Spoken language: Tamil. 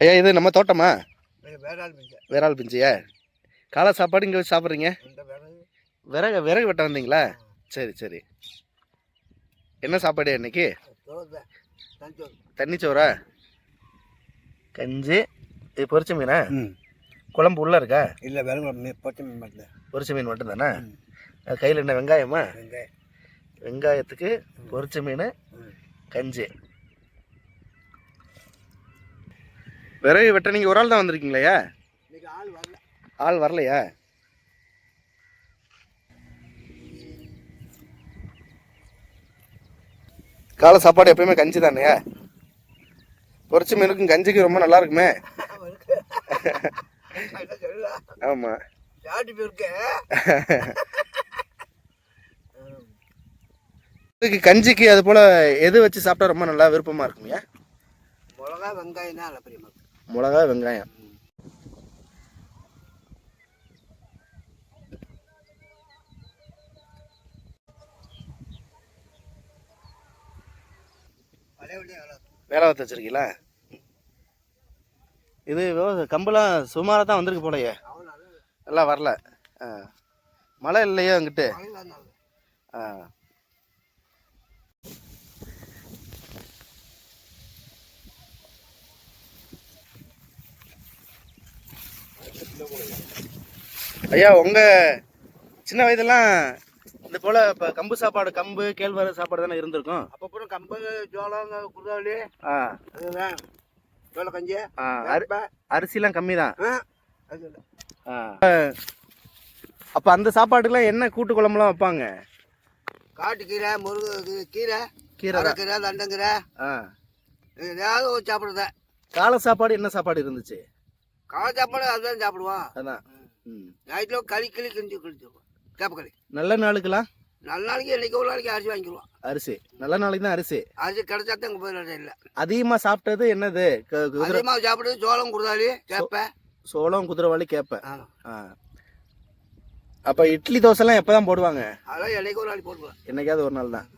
ஐயா இது நம்ம தோட்டமா? வேற ஆள் பிஞ்ச வேற ஆள் பிஞ்சியா காலை சாப்பாடு இங்கே வச்சு சாப்பிட்றீங்க? விறகு. விறகு வெட்ட வந்தீங்களா? சரி சரி. என்ன சாப்பாடு இன்னைக்கு? தண்ணி சோறா கஞ்சி. இது பொரிச்ச மீனா? குழம்பு உள்ள இருக்கா? இல்லை வேற பச்சை மீன் மட்டும் பொரிச்ச மீன் மட்டும் தானே? கையில் என்ன வெங்காயமா? வெங்காயம். வெங்காயத்துக்கு பொரிச்ச மீன். கஞ்சி. விறகு வெட்ட நீங்கள் ஒரு ஆள் தான் வந்திருக்கீங்களா ஆள் வரல. ஆள் வரலையா? காலை சாப்பாடு எப்பயுமே கஞ்சி தானேயா பொரிச்ச மீனுக்கும் கஞ்சிக்கும் ரொம்ப நல்லா இருக்குமே? ஆமா. இதுக்கு கஞ்சிக்கு அது போல எது வச்சு சாப்பிட்டா ரொம்ப நல்லா விருப்பமா இருக்குமையா? மிளகா வெங்காயம் மிளகா வெங்காயம். வேலை வத்து வச்சிருக்கீங்களா? இது விவசாய கம்பெல்லாம் சுமாராக தான் வந்திருக்கு போலையே. எல்லாம் வரல. ஆ. மழை இல்லையா அங்கிட்டு ஆ. ஐயா உங்க சின்ன வயதெல்லாம் இந்த போல இப்போ கம்பு சாப்பாடு கம்பு கேழ்வரகு சாப்பாடு தானே இருந்திருக்கும்? அப்போ கூட கம்பு சோளம் குருதாவளி ஆ. அதுதான். சோள கஞ்சி ஆ. அரிசிலாம் கம்மி தான் ஆ. அப்போ அந்த சாப்பாட்டுக்குலாம் என்ன கூட்டு குழம்புலாம் வைப்பாங்க? காட்டுக்கீரை முருங்கை கீ- கீரை கீரை அரைக்கீரை தண்டங்கீரை. ஆ. ஏதாவது சாப்பிடுறத காலை சாப்பாடு என்ன சாப்பாடு இருந்துச்சு? காலை சாப்பாடு அதுதான் சாப்பிடுவோம். அதான். நைட்டில் களி கிளி கிழிஞ்சு கிழிச்சிருவோம் கேப்பக்களி நல்ல நாளுக்கெல்லாம்? நல்ல நாளைக்கு இன்னைக்கு ஒரு நாளைக்கு அரிசி வாங்கிடுவோம் அரிசி. நல்ல நாளைக்கு தான் அரிசி. அரிசி கிடைச்சா தான் உங்கள் குப்பை இல்லை. அதிகமாக சாப்பிட்டது என்னது? அதிகமாக சாப்பிட்டது சோளம் குருதாளி கேட்பேன் சோளம் குதிரை வாழி கேட்பேன் ஆ. அப்போ இட்லி தோசைலாம் எப்போ தான் போடுவாங்க? அதெல்லாம் என்னைக்கு ஒரு நாள் போடுவோம். என்னைக்காவது ஒரு நாள் தான்.